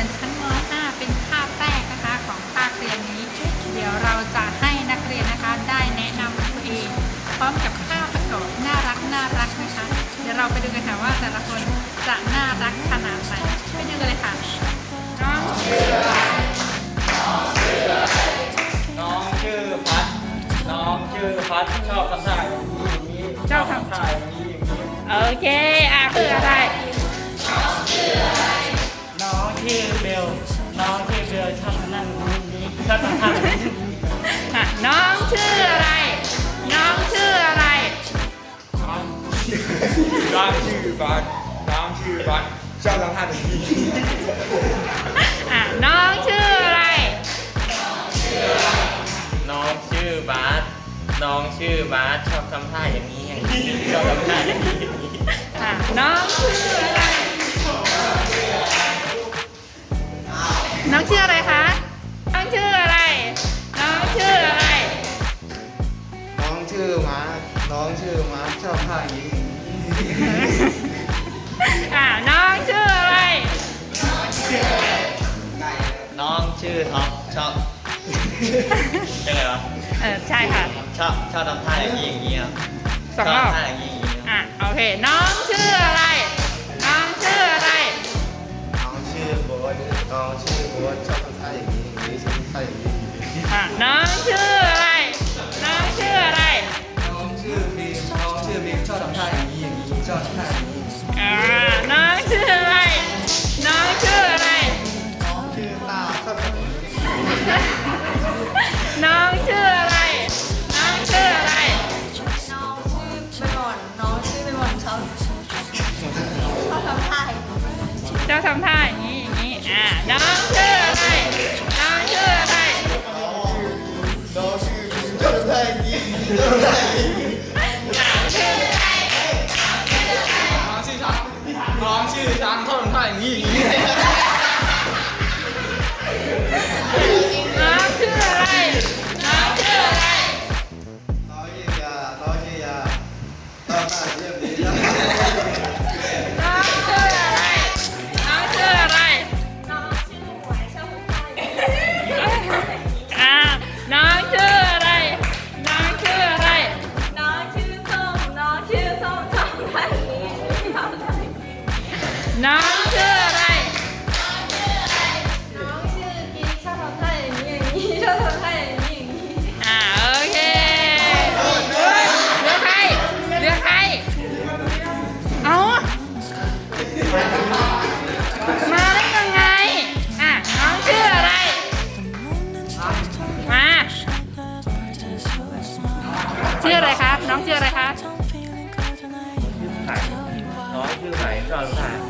ยนชั้นม .5 เป็นคาบแรกนะคะของภาคเรียนนี้ เดี๋ยวเราจะให้นักเรียนนะคะได้แนะนำตัวเอง พร้อมกับค่าประกอบน่ารักน่ารักนะคะ เดี๋ยวเราไปดูกันค่ะว่าแต่ละคนจะน่ารักขนาดไหนไปดูกันเลยค่ะน้องชื่ออะไรน้องชื่อพัดน้องชื่อพัดชอบทำท่าอย่างนี้อย่างนี้ชอบทำท่าอย่างนี้อย่างนี้โอเคอะคืออ น้องชื่อบัสน้องชื่อบัสชอบทำท่าแบบนี้อะน้องชื่ออะไร น้องชื่อบาสน้องชื่อบาสชอบทำท่าอย่างนี้อย่างนี้ชอบทำท่าอย่างนี้อย่างนี้อะน้องชื่ออะไร น้องชื่ออะไรคะ น้องชื่ออะไร น้องชื่ออะไร น้องชื่อมาร์คน้องชื่อมาร์คชอบท่าอย่างนี้ อะน้องชื่ออะไร น้องชื่อท็อปชอบใช่ไงวะเออใช่ค่ะ ชอบชอบทำท่าอย่างนี้อย่างนี้ครับสองรอบชท่าอย่างนี้อย่างนี้ครับอะโอเค น้องชื่ออะไร น้องชื่ออะไร น้องชื่อโบ๊ทน้องชื่อโบ๊ทชอบทำท่าอย่างนี้อย่างนี้ชอบทำท่าอย่างนี้อะน้องชื่อ ทำท่าอย่างนี้อย่างนี้อ่าน้องชื่ออะไรน้องชื่ออะไรน้องชื่อบีมชอบทำท่าอย่างนี้ชอบทำท่างนี้อ่าชื่ออะไรน้องชื่อช้างน้องชื่อช้างชอบทำท่าอย่างนี้อย่างนี้ น้องชื่ออะไร น้องชื่อกิ๊กชอบทำท่าอย่างนี้อย่างนี้ชอบทำท่าอย่างนี้อย่างนี้อ่าโอเคเหลือใครเหลือใครเอามาได้ยังไงอะน้องชื่ออะไร มาชื่ออะไรครับ น้องชื่ออะไรครับไผ่น้องชื่อไผ่ชอบทำท่